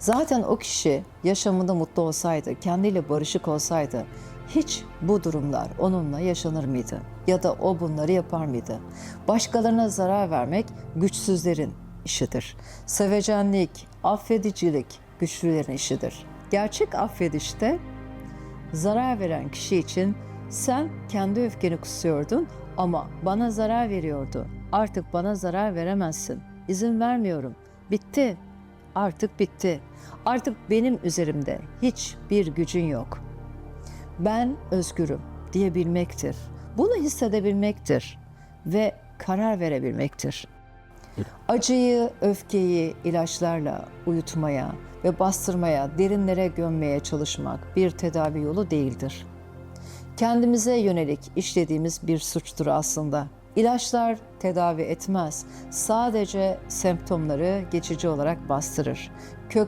Zaten o kişi yaşamında mutlu olsaydı, kendiyle barışık olsaydı hiç bu durumlar onunla yaşanır mıydı? Ya da o bunları yapar mıydı? Başkalarına zarar vermek güçsüzlerin işidir. Sevecenlik, affedicilik güçlülerin işidir. Gerçek affedişte zarar veren kişi için sen kendi öfkeni kusuyordun ama bana zarar veriyordu. Artık bana zarar veremezsin. İzin vermiyorum. Bitti. Artık bitti. Artık benim üzerimde hiçbir gücün yok. Ben özgürüm diyebilmektir. Bunu hissedebilmektir ve karar verebilmektir. Acıyı, öfkeyi ilaçlarla uyutmaya ve bastırmaya, derinlere gömmeye çalışmak bir tedavi yolu değildir. Kendimize yönelik işlediğimiz bir suçtur aslında. İlaçlar tedavi etmez. Sadece semptomları geçici olarak bastırır.